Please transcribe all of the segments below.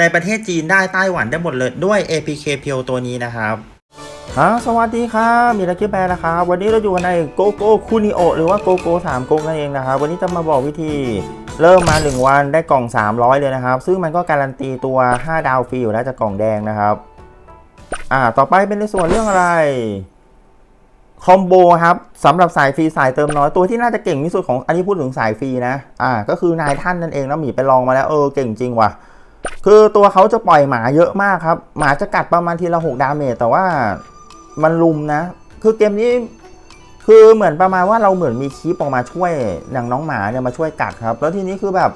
ในประเทศจีนได้ไต้หวันได้หมดเลยด้วย APK เพียวตัวนี้นะครับครับสวัสดีครับมีลักกี้แบร์นะครับ วันนี้เราอยู่กันในโกโก้คูนิโอหรือว่าโกโก้สามก๊กนั่นเองนะครับ วันนี้จะมาบอกวิธีเริ่มมา 1 วันได้กล่อง 300 เลยนะครับ ซึ่งมันก็การันตีตัว 5 ดาวฟรีอยู่แล้วจากกล่องแดงนะครับ อ่า ต่อไปเป็นในส่วนเรื่องอะไร คอมโบครับสำหรับสายฟรีสายเติมน้อยตัวที่น่าจะเก่งที่สุดของอันนี้พูดถึงสายฟรีนะ อ่า ก็คือนายท่านนั่นเองนะหมีไปลองมาแล้วเออเก่งจริงว่ะ คือตัวเขาจะปล่อยหมาเยอะมากครับ หมาจะกัดประมาณทีละ6ดาเมจแต่ว่ามันลุมนะ คือเกมนี้คือเหมือนประมาณว่าเราเหมือนมีคลิปออกมาช่วยอย่างน้องหมาเนี่ยมาช่วยกัดครับ แล้วทีนี้คือแบบ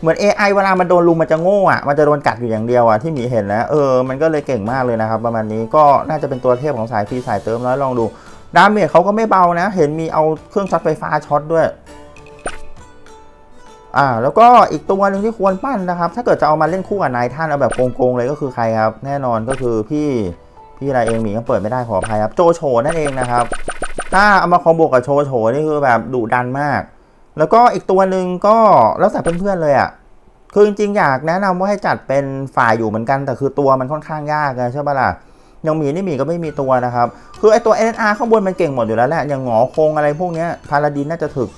เหมือน AI เวลามันโดนลุมมันจะโง่อะมันจะโดนกัดอยู่อย่างเดียวอะที่หมีเห็นนะเออมันก็เลยเก่งมากเลยนะครับ ประมาณนี้ก็น่าจะเป็นตัวเทพของสายฟรีสายเติมแล้วลองดูดาเมจเขาก็ไม่เบานะ เห็นมีเอาเครื่องช็อตไฟฟ้าช็อตด้วย อ่าแล้วก็อีกตัวหนึ่งที่ควรปั้นนะครับ ถ้าเกิดจะเอามาเล่นคู่กับนายท่านเอาแบบโกงๆเลยก็คือใครครับ แน่นอนก็คือพี่พี่อะไรเองหมีก็เปิดไม่ได้ขออภัยครับโจโฉนั่นเองนะครับ ถ้าเอามาคอมโบกับโชโฉนี่คือแบบดุดันมาก แล้วก็อีกตัวหนึ่งก็แล้วแต่เพื่อนๆเลยอะ่ะคือจริงๆอยากแนะนำว่าให้จัดเป็นฝ่ายอยู่เหมือนกัน แต่คือตัวมันค่อนข้างยากไงใช่ปะล่ะอย่างหมีนี่หมีก็ไม่มีตัวนะครับ คือไอตัว NR ข้างบนมันเก่งหมดอยู่แล้วแหละอย่างหงอคงอะไรพวกนี้พาราดินน่าจะถึก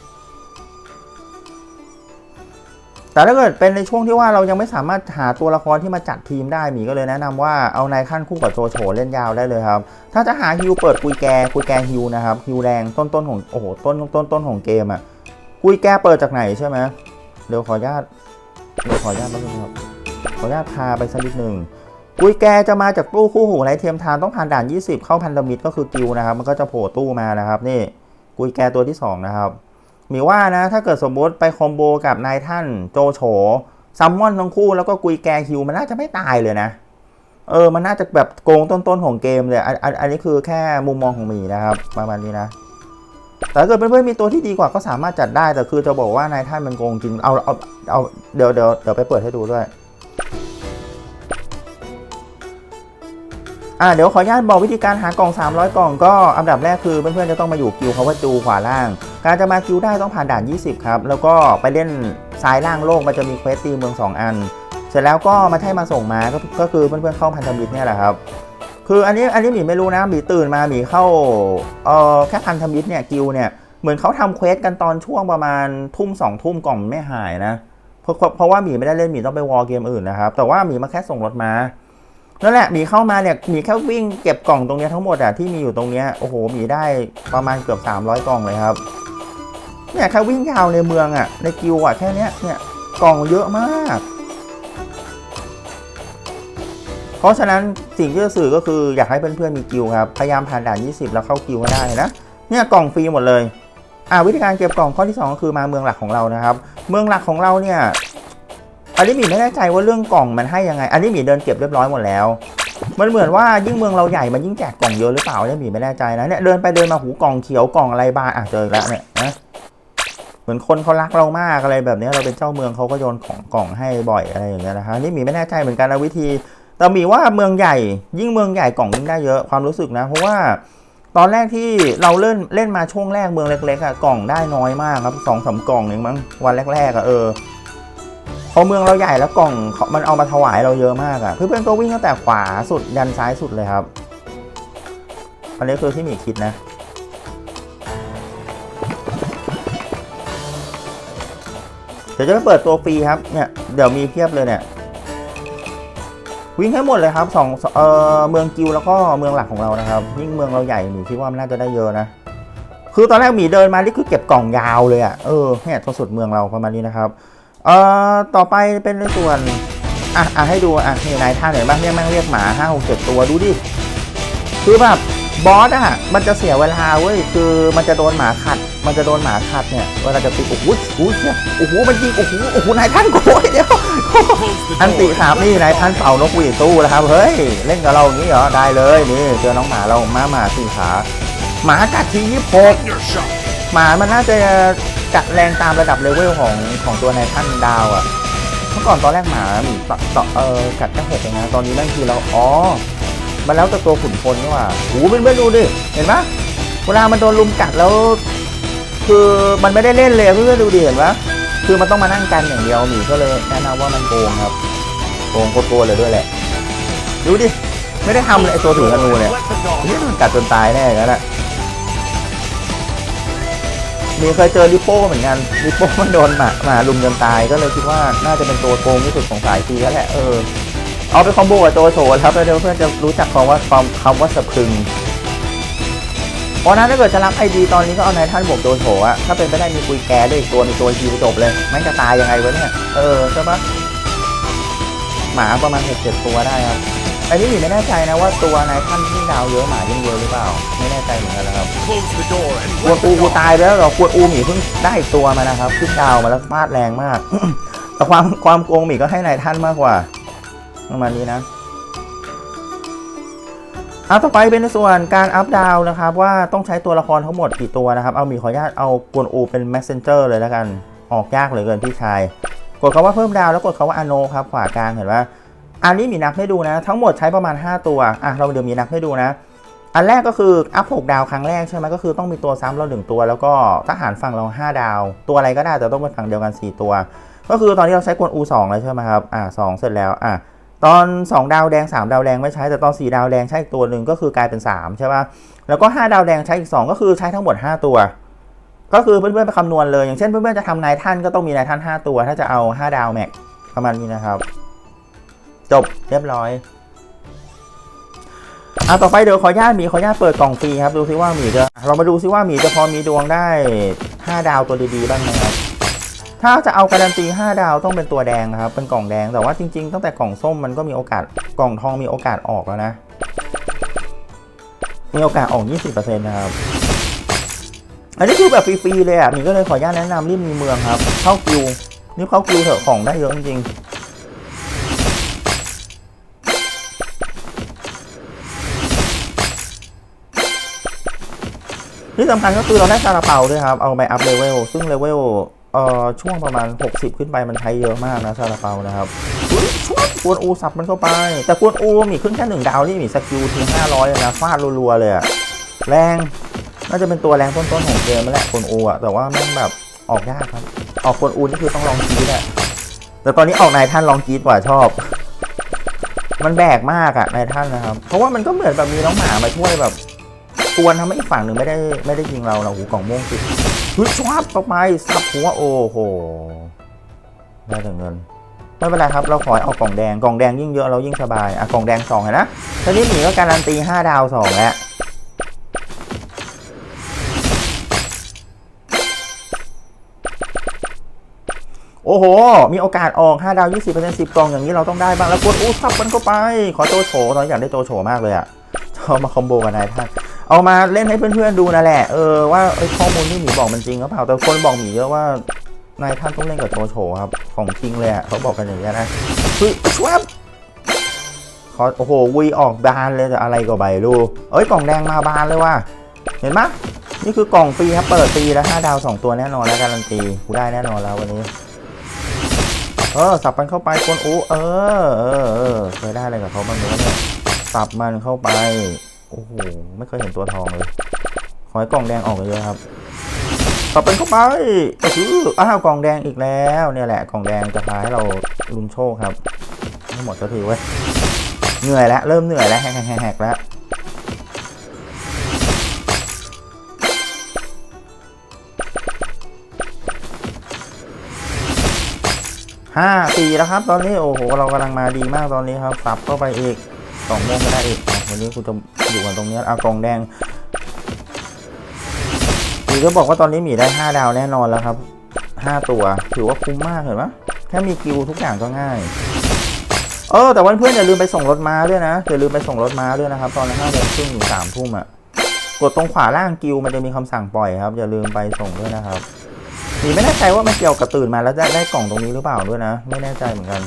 แต่ถ้าเกิดเป็นในช่วงที่ว่าเรายังไม่สามารถหาตัวละครที่มาจัดทีมได้หมีก็เลยแนะนำว่าเอานายขั้นคู่กับโจโฉเล่นยาวได้เลยครับ ถ้าจะหาฮิวเปิดกุยแกกุยแกฮิวนะครับฮิวแรงต้นต้นของโอ้โหต้นต้นต้นของเกมอะกุยแกเปิดจากไหนใช่ไหมเดี๋ยวขออนุญาตเดี๋ยวขออนุญาตแป๊บนึงครับขออนุญาตพาไปสักนิดหนึ่งกุยแกจะมาจากตู้คู่หูไรเทียมทานต้องผ่านด่าน 20 เข้าพันธมิตรก็คือกิวนะครับ มันก็จะโผล่ตู้มานะครับ นี่กุยแกตัวที่สองนะครับ มีว่านะ ถ้าเกิดสมมติไปคอมโบกับนายท่านโจโฉซัมมอนทั้งคู่แล้วก็กุยแกฮิวมันน่าจะไม่ตายเลยนะ เออ มันน่าจะแบบโกงต้นๆของเกมเลยอันอันอันนี้คือแค่มุมมองของหมีนะครับ ประมาณนี้นะ แต่ถ้าเกิดเพื่อนๆมีตัวที่ดีกว่าก็สามารถจัดได้ แต่คือจะบอกว่านายท่านมันโกงจริง เอาเอาเอาเดี๋ยวเดี๋ยวเดี๋ยวไปเปิดให้ดูด้วยอ่าเดี๋ยวขออนุญาตบอกวิธีการหากล่อง 300 กล่องก็อันดับแรกคือเพื่อนๆจะต้องมาอยู่กิวเขาว่าจูขวาล่าง การจะมากิวได้ต้องผ่านด่าน 20 ครับ แล้วก็ไปเล่นซ้ายล่างโลกมันจะมีเควสตีเมือง 2 อัน เสร็จแล้วก็มาให้มาส่งมาก็ก็คือเพื่อนๆเข้าพันธมิตรเนี่ยแหละครับ คืออันนี้อันนี้หมีไม่รู้นะหมีตื่นมาหมีเข้าเอ่อแค่พันธมิตรเนี่ยกิวเนี่ยเหมือนเขาทำเควสกันตอนช่วงประมาณทุ่มสองทุ่มกล่องไม่หายนะเพราะเพราะเพราะว่าหมีไม่ได้เล่นหมีต้องไปวอลเกมอื่นนะครับแต่ว่าหมีมาแค่ส่งรถมานั่นแหละหมีเข้ามาเนี่ยหมีแค่วิ่งเก็บกล่องตรงนี้ทั้งหมดอะที่มีอยู่ตรงนี้โอ้โหหมีได้ประมาณเกือบ 300 กล่องเลยครับ เนี่ยแค่วิ่งยาวในเมืองอะในกิวอะแค่เนี้ยเนี่ยกล่องเยอะมาก เพราะฉะนั้นสิ่งที่จะสื่อก็คืออยากให้เพื่อนๆมีกิวครับ พยายามผ่านด่าน 20 แล้วเข้ากิวก็ได้นะ เนี่ยกล่องฟรีหมดเลย อ่าวิธีการเก็บกล่องข้อที่สองก็คือมาเมืองหลักของเรานะครับ เมืองหลักของเราเนี่ยอันนี้หมีไม่แน่ใจว่าเรื่องกล่องมันให้ยังไง อันนี้หมีเดินเก็บเรียบร้อยหมดแล้ว มันเหมือนว่ายิ่งเมืองเราใหญ่มันยิ่งแจกกล่องเยอะหรือเปล่าเนี่ยหมีไม่แน่ใจนะเนี่ยเดินไปเดินมาหูกล่องเขียวกล่องอะไรบานอะเจอแล้วเนี่ยนะ เหมือนคนเขารักเรามากอะไรแบบนี้เราเป็นเจ้าเมืองเขาก็โยนของกล่องให้บ่อยอะไรอย่างเงี้ยนะฮะนี่หมีไม่แน่ใจเหมือนกันนะวิธีแต่หมีว่าเมืองใหญ่ ยิ่งเมืองใหญ่กล่องยิ่งได้เยอะความรู้สึกนะ เพราะว่าตอนแรกที่เราเล่นเล่นมาช่วงแรกเมืองเล็กๆอะกล่องได้น้อยมากครับสองสามกล่องเองมั้งวันแรกๆอะเออพอเมืองเราใหญ่แล้วกล่องเขามันเอามาถวายเราเยอะมากอะเพื่อนๆก็วิ่งตั้งแต่ขวาสุดยันซ้ายสุดเลยครับอันนี้คือที่หมีคิดนะ เดี๋ยวจะไปเปิดตัวฟรีครับเนี่ยเดี๋ยวมีเพียบเลยเนี่ยวิ่งให้หมดเลยครับสองเออเมืองกิวแล้วก็เมืองหลักของเรานะครับยิ่งเมืองเราใหญ่หมีคิดว่ามันน่าจะได้เยอะนะคือตอนแรกหมีเดินมานี่คือเก็บกล่องยาวเลยอะ่ะเออเนี่ยทสุดเมืองเราประมาณนี้นะครับเอ่อต่อไปเป็นในส่วนอะอะให้ดูอะนี่นายท่านเห็นบ้างเนี่ยแม่งเรียกหมาห้าหกเจ็ดตัวดูดิคือแบบ บอสอะมันจะเสียเวลาเว้ยคือมันจะโดนหมาขัด มันจะโดนหมาขัดเนี่ยเวลาจะตีโอ้โหโอ้โหเชี่ยโอ้โหมันยิงโอ้โหโอ้โหนายท่านโกยเดี๋ยวอันติสามนี่นายท่านเป่านกหวีดตู้แล้วครับเฮ้ยเล่นกับเราอย่างนี้เหรอได้เลยนี่เจอน้องหมาเรามาหมาสี่ขาหมากัดทียี่หก Your shot. หมามันน่าจะกัดแรงตามระดับเลเวลของของตัวนายท่านดาวอะเมื่อก่อนตอนแรกหมาหมีต่อต่อเออกัดแค่หกเองนะตอนนี้แม่งคือเราอ๋อ มันแล้วแต่ตัวขุนพลนี่ว่าโหูเป็นเพื่อนๆดูดิ เห็นปะเวลามันโดนลุมกัดแล้ว คือมันไม่ได้เล่นเลยเพื่อนๆดูดิเห็นปะคือมันต้องมานั่งกันอย่างเดียวหมีก็เลยแนะนำว่ามันโกงครับโกงโคตรๆเลยด้วยแหละ ดูดิ ไม่ได้ทำเลยไอตัวถือธนูเนี่ยนี่มันกัดจนตายแน่อย่างนั้นแหละมีเคยเจอริโป้เหมือนกันริโป้มันโดนหมาหมาลุมจนตายก็เลยคิดว่าน่าจะเป็นตัวโกงที่สุดของสายทีแล้วแหละเออ เอาไปคอมโบกับโจโฉครับเดี๋ยวเพื่อนจะรู้จักคำว่าความคำว่าสะพึง เพราะนั้นถ้าเกิดจะรับไอดีตอนนี้ก็เอานายท่านบวกโจโฉอะถ้าเป็นไปได้มีคุยแกด้วยอีกตัวมีตัวคิวจบเลยแม่งจะตายยังไงวะเนี่ยเออใช่ปะหมาประมาณหกเจ็ดตัวได้ครับอันนี้หมีไม่แน่ใจนะว่าตัวนายท่านที่ดาวเยอะหมายิ่งเยอะหรือเปล่า ไม่แน่ใจเหมือนกันนะครับ close the door and กวนอูกูตายไปแล้วเหรอกวนอูหมีเพิ่งได้ตัวมานะครับขึ้นดาวมาแล้วฟาดแรงมากแต่ความความโกงหมีก็ให้นายท่านมากกว่า ประมาณนี้นะเอาต่อไปเป็นในส่วนการอัพดาวนะครับ ว่าต้องใช้ตัวละครทั้งหมดกี่ตัวนะครับ เอามีขออนุญาตเอากวนอูเป็น messenger เลยแล้วกันออกยากเหลือเกินพี่ชาย กดคำว่าเพิ่มดาวแล้วกดคำว่าอโนครับขวากลางเห็นว่าอันนี้มีนับให้ดูนะ ทั้งหมดใช้ประมาณ 5 ตัวอะเราเดี๋ยวมีนับให้ดูนะ อันแรกก็คืออัพ6ดาวครั้งแรกใช่ไหมก็คือต้องมีตัวซ้ำเราหนึ่งตัว แล้วก็ทหารฝั่งเรา 5 ดาว ตัวอะไรก็ได้แต่ต้องเป็นฝั่งเดียวกัน 4 ตัว ก็คือตอนนี้เราใช้กวนอู2แล้วใช่ไหมครับอ่าสเสร็จแล้วอะ ตอน 2 ดาวแดง 3 ดาวแดงไม่ใช้แต่ตอน 4 ดาวแดงใช้อีกตัวหนึ่งก็คือกลายเป็น 3 ใช่ป่ะแล้วก็ 5 ดาวแดงใช้อีก 2 ก็คือใช้ทั้งหมด 5 ตัว ก็คือเพื่อนๆไปคำนวณเลย อย่างเช่นเพื่อนๆจะทำนายท่านก็ต้องมีนายท่าน 5 ตัว ถ้าจะเอา 5 ดาวแม็กประมาณนี้นะครับ จบเรียบร้อยอะต่อไปเดี๋ยวขออนุญาตมีขออนุญาตเปิดกล่องฟรีครับดูซิว่ามีจะเรามาดูซิว่ามีจะพอมีดวงได้ 5 ดาวตัวดีๆบ้างไหมครับ ถ้าจะเอาการันตี 5 ดาวต้องเป็นตัวแดงครับ เป็นกล่องแดงแต่ว่าจริงๆ ตั้งแต่กล่องส้มมันก็มีโอกาสกล่องทองมีโอกาสออกแล้วนะ มีโอกาสออก 20%นะครับ อันนี้คือแบบฟรีๆเลยอะมีก็เลยขออนุญาตแนะนำรีบมีเมืองครับ เข้ากิวรีบเข้ากิวเถอะของได้เยอะจริงๆที่สำคัญก็คือเราได้ซาลาเปาด้วยครับ เอาไปอัพเลเวล ซึ่งเลเวล เอ่อช่วงประมาณ 60 ขึ้นไปมันใช้เยอะมากนะซาลาเปานะครับอุ๊ยชวบกวนอูสับมันเข้าไป แต่กวนอูมีขึ้นแค่หนึ่งดาวนี่มีสกิลที500เลยนะฟาดรัวๆเลยอะแรงน่าจะเป็นตัวแรงต้นๆของเกมนั่แหละกวนอูอะแต่ว่าแม่งแบบออกยากครับ ออกกวนอูนี่คือต้องลองกีดอะแต่ตอนนี้ออกนายท่านลองกีดกว่าชอบ มันแบกมากอะนายท่านนะครับ เพราะว่ามันก็เหมือนแบบมีน้องหมามาช่วยแบบ กวนทำให้อีกฝั่งหนึ่งไม่ได้ไม่ได้ยิงเราเราหูกล่องม่วงติดฮึชวับเข้าไปสับหัวโอ้โหได้แต่เงินไม่เป็นไรครับ เราขอเอากล่องแดง กล่องแดงยิ่งเยอะเรายิ่งสบาย อะ กล่องแดงสองเห็นนะตอนนี้หมีก็การันตี5ดาวสองแล้ว โอ้โห มีโอกาสออก 5 ดาว 20% 10 กล่องอย่างนี้เราต้องได้บ้าง แล้วกดอู้ทับมันเข้าไป ขอโจโฉตอนอยากได้โจโฉมากเลยอะชอบมาคอมโบกับนายท่าน เอามาเล่นให้เพื่อนๆดูนั่นแหละ เออว่าเอ้ข้อมูลที่หมีบอกมันจริงหรือเปล่า แต่คนบอกหมีเยอะว่านายท่านต้องเล่นกับโจโฉครับ ของจริงเลยอะเขาบอกกันอย่างนี้นะเฮ้ยชวบขอโอ้โหวีออกบานเลยแต่อะไรก็ใบรูเอ้ยกล่องแดงมาบานเลยว่ะเห็นไหมยนี่คือกล่องฟรีครับเปิดฟรีแล้ว5ดาว 2 ตัวแน่นอนแล้วการันตีกูได้แน่นอนแล้ววันนี้ เออสับมันเข้าไปกวนอูเออเออเออเคยได้อะไรกับเขาบ้างเนี่ยสับมันเข้าไป โอ้โห ไม่เคยเห็นตัวทองเลย ขอให้กล่องแดงออกเลยครับสับมันเข้าไปก็คืออ้าวกล่องแดงอีกแล้ว เนี่ยแหละกล่องแดงจะพาให้เราลุ้นโชคครับไม่หมดสักทีเว้ย เหนื่อยแล้ว เริ่มเหนื่อยแล้วแหกๆแล้วห้าสี่แล้วครับ ตอนนี้โอ้โหเรากำลังมาดีมากตอนนี้ครับสับเข้าไปอีกกล่องโมงก็ได้อีก วันนี้กูจะอยู่กันตรงนี้เอากล่องแดงมีก็บอกว่าตอนนี้หมีได้ห้าดาวแน่นอนแล้วครับห้าตัว ถือว่าคุ้มมากเห็นไหมแค่มีกิวทุกอย่างก็ง่าย เออ แต่วันเพื่อนอย่าลืมไปส่งรถม้าด้วยนะ อย่าลืมไปส่งรถม้าด้วยนะครับ ตอนห้าโมงครึ่งถึงสามทุ่มอะ กดตรงขวาล่างกิวมันจะมีคำสั่งปล่อยครับ อย่าลืมไปส่งด้วยนะครับหนีไม่แน่ใจว่ามันเกี่ยวกับตื่นมาแล้วจะได้กล่องตรงนี้หรือเปล่าด้วยนะ ไม่แน่ใจเหมือนกัน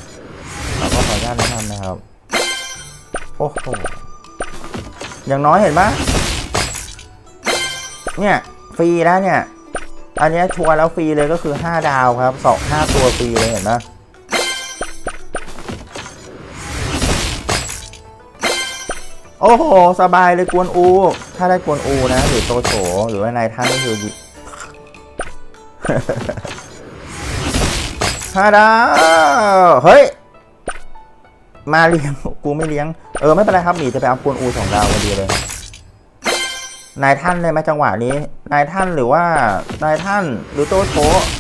เราก็ขออนุญาตแนะนำนะครับ โอ้โห อย่างน้อยเห็นปะเนี่ย ฟรีแล้วเนี่ย อันนี้ชัวร์แล้วฟรีเลยก็คือ 5 ดาวครับสองห้าตัวฟรีเลยเห็นปะโอ้โห สบายเลยกวนอู ถ้าได้กวนอูนะ หรือโตโฉหรือว่านายท่านก็คือห้าดาว เฮ้ย มาเลี้ยง กูไม่เลี้ยง เออไม่เป็นไรครับหมีจะไปเอากวนอูสองดาวพอดีเลย นายท่านเลยไหมจังหวะนี้ นายท่านหรือว่านายท่านหรือโตโฉ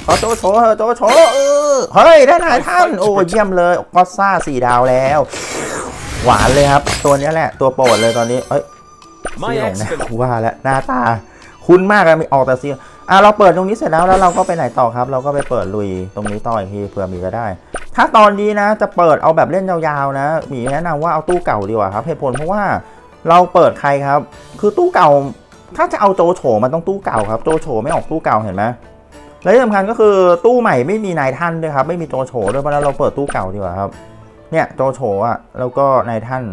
ขอโตโฉเถอะโตโฉเออเฮ้ยได้นายท่าน โอ้เยี่ยมเลยก็ซ่าสี่ดาวแล้ว หวานเลยครับ ตัวเนี้ยแหละ ตัวโปรดเลยตอนนี้ เอ้ย My ซี่หลงนะ excellent. กูว่าแล้วหน้าตา คุ้นมากเลยมีออกแต่ซี อะเราเปิดตรงนี้เสร็จแล้วแล้วเราก็ไปไหนต่อครับ เราก็ไปเปิดลุยตรงนี้ต่ออีกทีเผื่อมีจะได้ ถ้าตอนนี้นะจะเปิดเอาแบบเล่นยาวๆนะหมีแนะนำว่าเอาตู้เก่าดีกว่าครับเหตุผลเพราะว่าเราเปิดใครครับ คือตู้เก่า ถ้าจะเอาโจโฉมันต้องตู้เก่าครับโจโฉไม่ออกตู้เก่าเห็นไหมและที่สำคัญก็คือตู้ใหม่ไม่มีนายท่านด้วยครับไม่มีโจโฉด้วยเพราะนั้นเราเปิดตู้เก่าดีกว่าครับเนี่ยโจโฉอะแล้วก็นายท่าน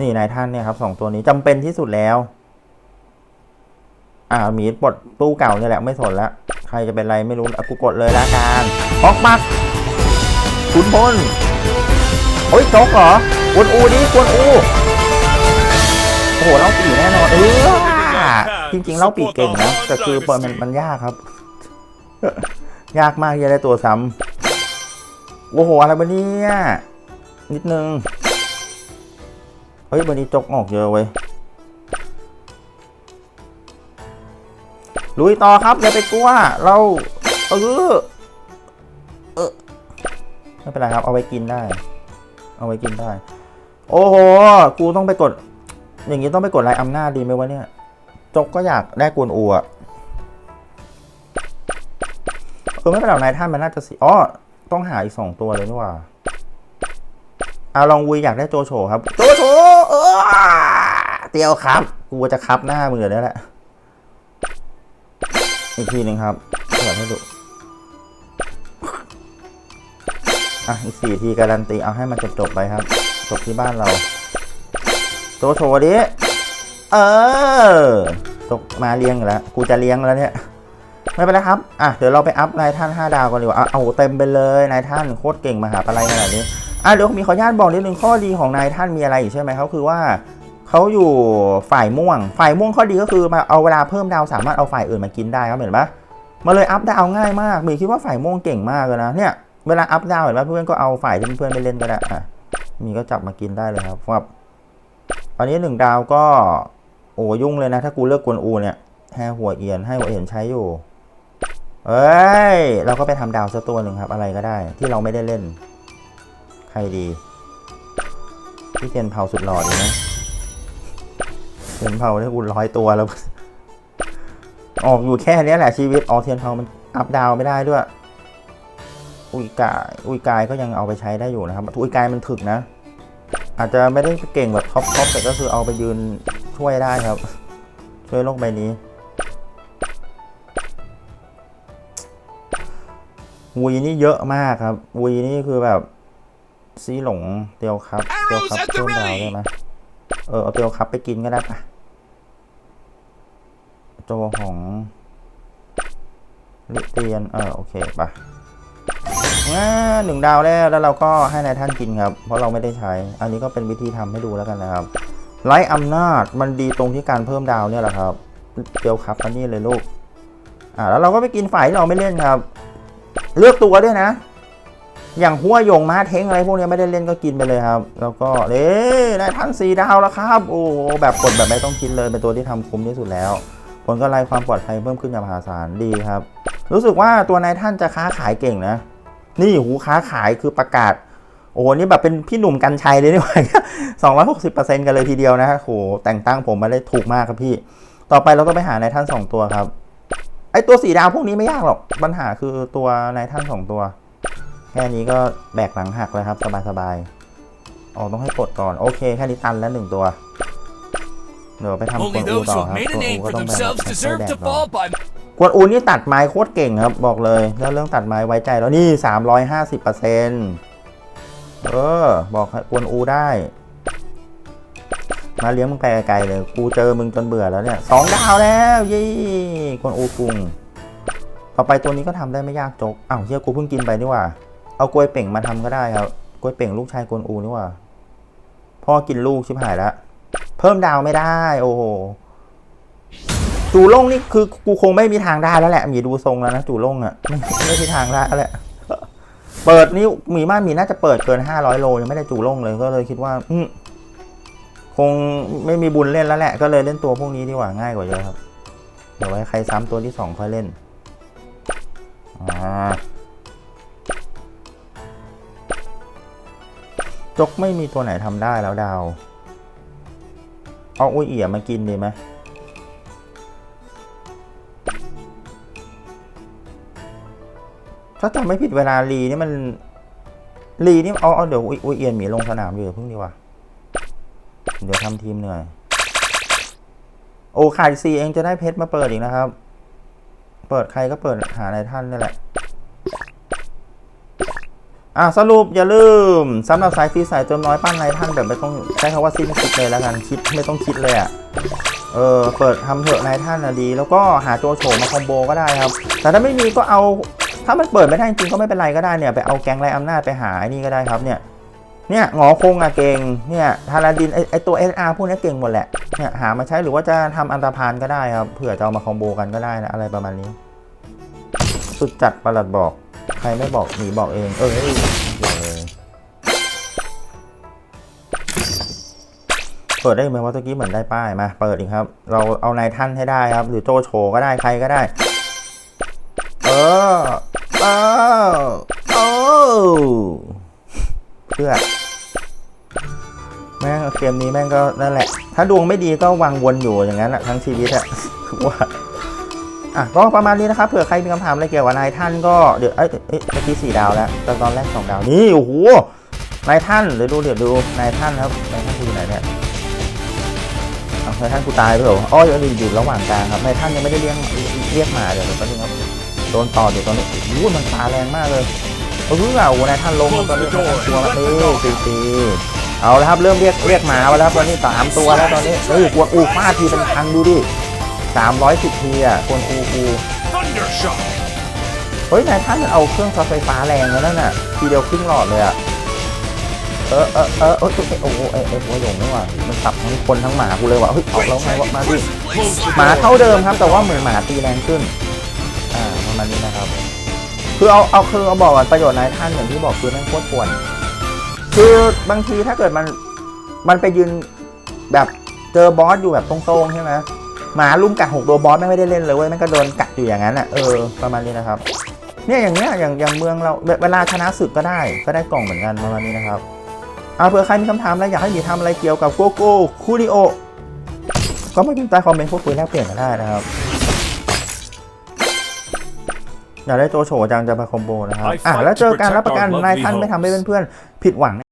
นี่นายท่านเนี่ยครับสองตัวนี้จำเป็นที่สุดแล้ว อ่าหมีปลดตู้เก่าเนี่ยแหละไม่สนละใครจะเป็นไรไม่รู้อกูกดเลยละกันออกมาขุนพลโอ้ยจกเหรอกวนอูดิกวนอูโอ้โหเล่าปีแน่นอนเออจริงๆเล่าปีเก่งนะแต่คือเปิดมันมันยากครับ ยากมากที่จะได้ตัวซ้ำโอ้โหอะไรบ้าเนี่ยนิดนึงเฮ้ยวันนี้จกออกเยอะเว้ย ลุยต่อครับอย่าไปกลัวเราเออเออไม่เป็นไรครับ เอาไว้กินได้ เอาไว้กินได้ โอ้โห กูต้องไปกด อย่างนี้ต้องไปกดลายอำนาจดีไหมวะเนี่ยจกก็อยากได้กวนอูอะเออไม่เป็นไรนายท่านมันน่าจะสิอ๋อต้องหาอีกสองตัวเลยนี่ว่าอาลองวุยอยากได้โจโฉครับ โจโฉเออเตียวครับ กูจะครับหน้ามือแล้วแหละ อีกทีหนึ่งครับเปิดให้ดูอะอีกสี่ทีการันตีเอาให้มันจบจบไปครับ จบที่บ้านเราโจโฉดิ เออจบมาเลี้ยงแล้ว กูจะเลี้ยงแล้วเนี่ย ไม่เป็นไรครับ อะ เดี๋ยวเราไปอัพนายท่าน 5 ดาวกันดีกว่าอะเอาเต็มไปเลยนายท่านโคตรเก่งมหาปลัยขนาดนี้ อะเดี๋ยวมีขออนุญาตบอกนิดนึงข้อดีของนายท่านมีอะไรอีกใช่ไหมเขาคือว่า เขาอยู่ฝ่ายม่วง ฝ่ายม่วงข้อดีก็คือมาเอาเวลาเพิ่มดาวสามารถเอาฝ่ายอื่นมากินได้ครับเห็นปะมาเลยอัพดาวง่ายมากมีคิดว่าฝ่ายม่วงเก่งมากเลยนะเนี่ยเวลาอัพดาวเห็นปะเพื่อนก็เอาฝ่ายที่เพื่อนไม่เล่นก็ได้อะมีก็จับมากินได้เลยครับว่าอันนี้หนึ่งดาวก็โอ้ยุ่งเลยนะ ถ้ากูเลือกกวนอูเนี่ยแห่หัวเอียนให้หัวเอียนใช้อยู่เอ้ย เราก็ไปทำดาวสักตัวหนึ่งครับ อะไรก็ได้ ที่เราไม่ได้เล่น ใครดี พี่เทียนเผาสุดหล่อดีนะ เทียนเผาได้กูร้อยตัวแล้ว ออกอยู่แค่นี้แหละชีวิตออกเทียนเผามันอัพดาวไม่ได้ด้วย อุยกายอุยกายก็ยังเอาไปใช้ได้อยู่นะครับอุยกายมันถึกนะ อาจจะไม่ได้เก่งแบบท็อปท็อปแต่ก็คือเอาไปยืนช่วยได้ครับ ช่วยโลกใบนี้วีนี่เยอะมากครับวีนี่คือแบบซีหลงเตียวครับเตียวครับเพิ่มดาวได้ไหม เออเอาเตียวครับไปกินก็ได้ปะโจของลิเตียน เออโอเคปะอ่าหนึ่งดาวแล้วแล้วเราก็ให้นายท่านกินครับ เพราะเราไม่ได้ใช้ อันนี้ก็เป็นวิธีทำให้ดูแล้วกันนะครับไร้อำนาจมันดีตรงที่การเพิ่มดาวเนี่ยแหละครับเตียวครับอันนี้เลยลูกอ่าแล้วเราก็ไปกินฝ่ายที่เราไม่เล่นครับ เลือกตัวด้วยนะ อย่างหัวยงมาเท้งอะไรพวกนี้ไม่ได้เล่นก็กินไปเลยครับ แล้วก็เอ๊ได้ทั้งสีดาวแล้วครับ โอ้โหแบบกดแบบไม่ต้องคิดเลยเป็นตัวที่ทำคุ้มที่สุดแล้ว ผลกำไรความปลอดภัยเพิ่มขึ้นอย่างมหาศาลดีครับ รู้สึกว่าตัวนายท่านจะค้าขายเก่งนะ นี่หูค้าขายคือประกาศ โอ้โหนี่แบบเป็นพี่หนุ่มกัญชัยเลยนี่หว่าสองร้อยหกสิบเปอร์เซ็นต์กันเลยทีเดียวนะโหแต่งตั้งผมมาได้ถูกมากครับพี่ ต่อไปเราก็ไปหานายท่านสองตัวครับไอตัวสีดาวพวกนี้ไม่ยากหรอกปัญหาคือตัวนายท่านสองตัว ค่นี้ก็แบกหลังหักเลยครับ สบายๆอ๋อต้องให้กดก่อน โอเค แค่นี้ตันแล้วหนึ่งตัว เดี๋ยวไปทำกว Only นอู those ต่อ who ครับ have made กว a นอู name ก็ for ต้องแบ่ง themselves ให้ deserve แด to กต่อ fall by กวนอูนี่ตัดไม้โคตรเก่งครับ บอกเลย แล้วเรื่องตัดไม้ไว้ใจแล้วนี่350เปอร์เซ็นต์เออ บอกให้กวนอูได้ มาเลี้ยงมึงไปไกลๆเลย กูเจอมึงจนเบื่อแล้วเนี่ยสองดาวแล้วยี่กวนอูกุงต่อไปตัวนี้ก็ทำได้ไม่ยากจกอ้าวเฮียกูเพิ่งกินไปนี่หว่า เอากล้วยเป่งมาทำก็ได้ครับกล้วยเป่งลูกชายกวนอูนี่ว่าพ่อกินลูกชิบหายแล้วเพิ่มดาวไม่ได้ โอ้โหจูล่งนี่คือกูคงไม่มีทางได้แล้วแหละมีดูทรงแล้วนะจูล่งอะไม่ไม่มีทางได้แล้วแหละเปิดนี่มีมากมีน่าจะเปิดเกินห้าร้อยโลยังไม่ได้จูล่งเลยก็เลยคิดว่า อืคงไม่มีบุญเล่นแล้วแหละ ก็เลยเล่นตัวพวกนี้ดีกว่าง่ายกว่าเยอะครับ เดี๋ยวไว้ใครซ้ำตัวที่สองค่อยเล่นอ่า จกไม่มีตัวไหนทำได้แล้วดาว เอาอุ้ยเอี่ยมากินดีไหมถ้าจำไม่ผิดเวลาลีนี่มันลีนี่เอาเอาเดี๋ยวอุยอุยเอียนหมีลงสนามอยู่เพิ่งดีกว่า เดี๋ยวทำทีมเหนื่อย โอ้ขาดซีเองจะได้เพชรมาเปิดอีกนะครับ เปิดใครก็เปิดหาในท่านนี่แหละ อะสรุปอย่าลืมสำหรับสายฟรีสายเติมน้อยปั้นในท่านแบบไม่ต้องใช้คำว่าสิ้นคิดเลยแล้วกันคิดไม่ต้องคิดเลยอะเออเปิดทำเถอะนายท่านนะดี แล้วก็หาโจโฉมาคอมโบก็ได้ครับ แต่ถ้าไม่มีก็เอาถ้ามันเปิดไม่ได้จริงก็ไม่เป็นไรก็ได้เนี่ยไปเอาแกงไรอำนาจไปหาไอ้นี่ก็ได้ครับเนี่ยเนี่ยหงอคงอะเก่งเนี่ยทาราดินไอไอตัว SR พวกนี้เก่งหมดแหละเนี่ยหามาใช้หรือว่าจะทำอันตรพานก็ได้ครับเผื่อจะเอามาคอมโบกันก็ได้นะอะไรประมาณนี้สุดจัดประหลัดบอก ใครไม่บอกหนีบอกเอง เออเฮ้ยเดี๋ยวเปิดได้ไหมว่าตะกี้เหมือนได้ป้ายมาเปิดอีกครับ เราเอานายท่านให้ได้ครับ หรือโจโฉก็ได้ใครก็ได้ เออเออเออเพื่อแม่งเกมนี้แม่งก็นั่นแหละ ถ้าดวงไม่ดีก็วังวนอยู่อย่างนั้นอะทั้งชีวิตอะว่า อะก็ประมาณนี้นะครับเผื่อใครมีคำถามอะไรเกี่ยวกับนายท่านก็เดี๋ยวเอ้ยเอ้ยเมื่อกี้สี่ดาวแล้วแต่ตอนแรกสองดาวนี่โอ้โหนายท่านเดี๋ยวดูเดี๋ยวดูนายท่านครับนายท่านคือไหนเนี่ยเอานายท่านกูตายไปเหรออ้อยอยู่อยู่ระหว่างกลางครับนายท่านยังไม่ได้เรียกเรียกมาเดี๋ยวแป๊บนึงครับโดนต่อเดี๋ยวตอนนี้โอ้โหมันตาแรงมากเลยเออเปล่าโอ้โหนายท่านลงตอนนี้ตัวมาเอ้ยตีตีเอาแล้วครับเริ่มเรียกเรียกหมาแล้วครับตอนนี้สามตัวแล้วตอนนี้เฮ้ยกวนอูฟาดทีเป็นพันดูดิ สามร้อยสิบทีอะกวนอูอู Thundershock. เฮ้ยนายท่านมันเอาเครื่องช็อตไฟฟ้าแรงแล้วนั่นน่ะ ทีเดียวครึ่งหลอดเลยอะ เออเออเออเออเออโอ้โหเออเออหัวหยงนี่หว่ามันสับทั้งคนทั้งหมากูเลยว่ะเฮ้ยเอาแล้วไงวะมาดิ Close the หมา door. เท่าเดิมครับ แต่ว่าเหมือนหมาตีแรงขึ้น อ่าประมาณนี้นะครับ คือเอาเอาคือเอาบอกว่าประโยชน์นายท่านอย่างที่บอกคือแม่งโคตรป่วน คือบางทีถ้าเกิดมันมันไปยืนแบบเจอบอสอยู่แบบตรงๆใช่ไหม หมาลุมกัดหกตัวบอสแม่ไม่ได้เล่นเลยเว้ยแม่งก็โดนกัดอยู่อย่างนั้นอะเออประมาณนี้นะครับเนี่ยอย่างเนี้ยอย่างอย่างเมืองเราเวลาชนะศึกก็ได้ก็ได้กล่องเหมือนกันประมาณนี้นะครับเอาเผื่อใครมีคำถามอะไรอยากให้หมีทำอะไรเกี่ยวกับโกโก้คูริโอก็ไม่เป็นใต้คอมเมนต์พูดคุยแลกเปลี่ยนกันได้นะครับอยากได้โจโฉจังจะมาคอมโบนะครับอะแล้วเจอการรับประกันนายท่านไม่ทำให้เพื่อนๆผิดหวัง